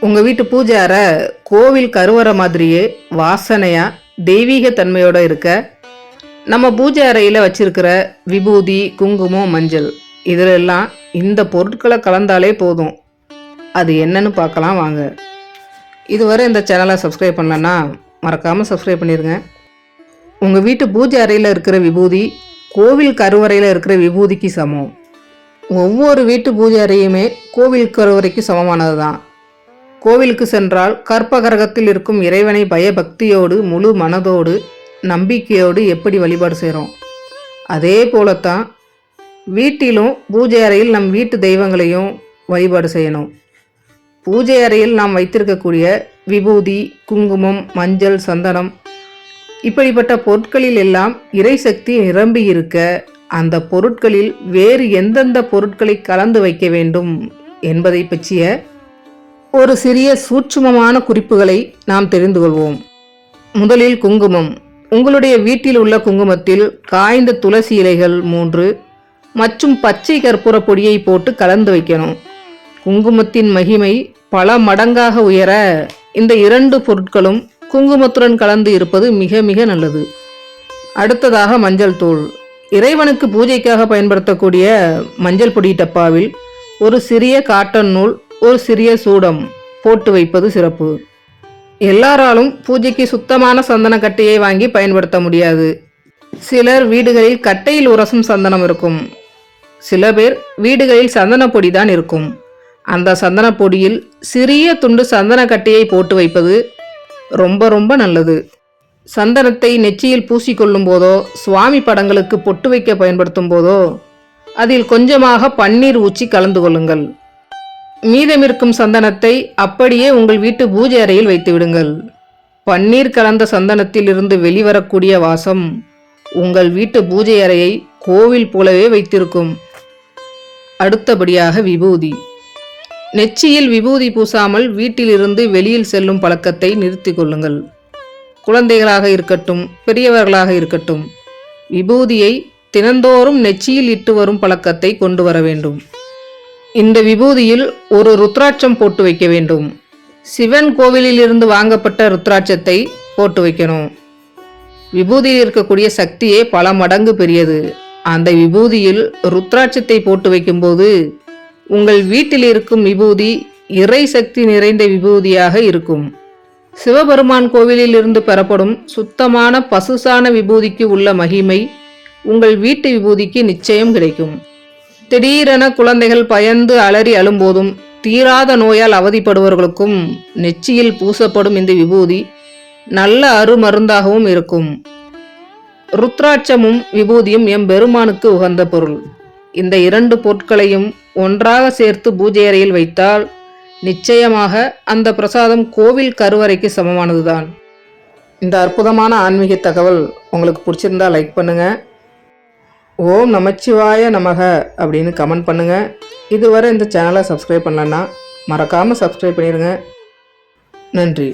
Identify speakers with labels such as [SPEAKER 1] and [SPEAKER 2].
[SPEAKER 1] உங்கள் வீட்டு பூஜை அறை கோவில் கருவறை மாதிரியே வாசனையாக தெய்வீக தன்மையோட இருக்க நம்ம பூஜை அறையில் வச்சிருக்கிற விபூதி குங்குமம் மஞ்சள் இதிலெல்லாம் இந்த பொருட்களை கலந்தாலே போதும். அது என்னன்னு பார்க்கலாம் வாங்க. இதுவரை இந்த சேனலை சப்ஸ்கிரைப் பண்ணலன்னா மறக்காமல் சப்ஸ்கிரைப் பண்ணிடுங்க உங்கள் வீட்டு பூஜை அறையில் இருக்கிற விபூதி கோவில் கருவறையில் இருக்கிற விபூதிக்கு சமம். ஒவ்வொரு வீட்டு பூஜை அறையுமே கோவில் கருவறைக்கு சமமானது தான் கோவிலுக்கு சென்றால் கற்பகரகத்தில் இருக்கும் இறைவனை பயபக்தியோடு முழு மனதோடு நம்பிக்கையோடு எப்படி வழிபாடு செய்கிறோம் அதே போலத்தான் வீட்டிலும் பூஜை அறையில் நம் வீட்டு தெய்வங்களையும் வழிபாடு செய்யணும். பூஜை அறையில் நாம் வைத்திருக்கக்கூடிய விபூதி குங்குமம் மஞ்சள் சந்தனம் இப்படிப்பட்ட பொருட்களில் எல்லாம் இறைசக்தி நிரம்பி இருக்க அந்த பொருட்களில் வேறு எந்தெந்த பொருட்களை கலந்து வைக்க வேண்டும் என்பதை பற்றிய ஒரு சிறிய சூட்சுமமான குறிப்புகளை நாம் தெரிந்து கொள்வோம். முதலில் குங்குமம். உங்களுடைய வீட்டில் உள்ள குங்குமத்தில் காய்ந்த துளசி இலைகள் மூன்று மற்றும் பச்சை கற்பூர பொடியை போட்டு கலந்து வைக்கணும். குங்குமத்தின் மகிமை பல மடங்காக உயர இந்த இரண்டு பொருட்களும் குங்குமத்துடன் கலந்து இருப்பது மிக மிக நல்லது. அடுத்ததாக மஞ்சள் தூள். இறைவனுக்கு பூஜைக்காக பயன்படுத்தக்கூடிய மஞ்சள் பொடி டப்பாவில் ஒரு சிறிய காட்டன் நூல் ஒரு சிறிய சூடம் போட்டு வைப்பது சிறப்பு. எல்லாராலும் பூஜைக்கு சுத்தமான சந்தன கட்டையை வாங்கி பயன்படுத்த முடியாது. சிலர் வீடுகளில் கட்டையில் உரசும் சந்தனம் இருக்கும். சில பேர் வீடுகளில் சந்தனப்பொடி தான் இருக்கும். அந்த சந்தனப்பொடியில் சிறிய துண்டு சந்தன கட்டையை போட்டு வைப்பது ரொம்ப ரொம்ப நல்லது. சந்தனத்தை நெச்சியில் பூசிக்கொள்ளும் போதோ சுவாமி படங்களுக்கு பொட்டு வைக்க பயன்படுத்தும் போதோ அதில் கொஞ்சமாக பன்னீர் ஊற்றி கலந்து கொள்ளுங்கள். மீதமிருக்கும் சந்தனத்தை அப்படியே உங்கள் வீட்டு பூஜை அறையில் வைத்து விடுங்கள் பன்னீர் கலந்த சந்தனத்தில் இருந்து வெளிவரக்கூடிய வாசம் உங்கள் வீட்டு பூஜை அறையை கோவில் போலவே வைத்திருக்கும். அடுத்தபடியாக விபூதி. நெச்சியில் விபூதி பூசாமல் வீட்டிலிருந்து வெளியில் செல்லும் பழக்கத்தை நிறுத்தி கொள்ளுங்கள். குழந்தைகளாக இருக்கட்டும் பெரியவர்களாக இருக்கட்டும் விபூதியை தினந்தோறும் நெச்சியில் இட்டு வரும் பழக்கத்தை கொண்டு வர வேண்டும். இந்த விபூதியில் ஒரு ருத்ராட்சம் போட்டு வைக்க வேண்டும். சிவன் கோவிலில் இருந்து வாங்கப்பட்ட ருத்ராட்சத்தை போட்டு வைக்கணும். விபூதியில் இருக்கக்கூடிய சக்தியே பல மடங்கு பெரியது. அந்த விபூதியில் ருத்ராட்சத்தை போட்டு வைக்கும்போது உங்கள் வீட்டில் இருக்கும் விபூதி இறை சக்தி நிறைந்த விபூதியாக இருக்கும். சிவபெருமான் கோவிலில் இருந்து பெறப்படும் சுத்தமான பசுசான விபூதிக்கு உள்ள மகிமை உங்கள் வீட்டு விபூதிக்கு நிச்சயம் கிடைக்கும். திடீரென குழந்தைகள் பயந்து அலறி அழும்போதும் தீராத நோயால் அவதிப்படுபவர்களுக்கும் நெச்சியில் பூசப்படும் இந்த விபூதி நல்ல அருமருந்தாகவும் இருக்கும். ருத்ராட்சமும் விபூதியும் எம் பெருமானுக்கு உகந்த பொருள். இந்த இரண்டு பொருட்களையும் ஒன்றாக சேர்த்து பூஜை அறையில் வைத்தால் நிச்சயமாக அந்த பிரசாதம் கோவில் கருவறைக்கு சமமானதுதான். இந்த அற்புதமான ஆன்மீக தகவல் உங்களுக்கு பிடிச்சிருந்தா லைக் பண்ணுங்கள் ஓம் நமச்சிவாய நமக அப்படின்னு கமெண்ட் பண்ணுங்கள் இதுவரை இந்த சேனலை சப்ஸ்கிரைப் பண்ணலன்னா மறக்காமல் சப்ஸ்கிரைப் பண்ணிடுங்க நன்றி.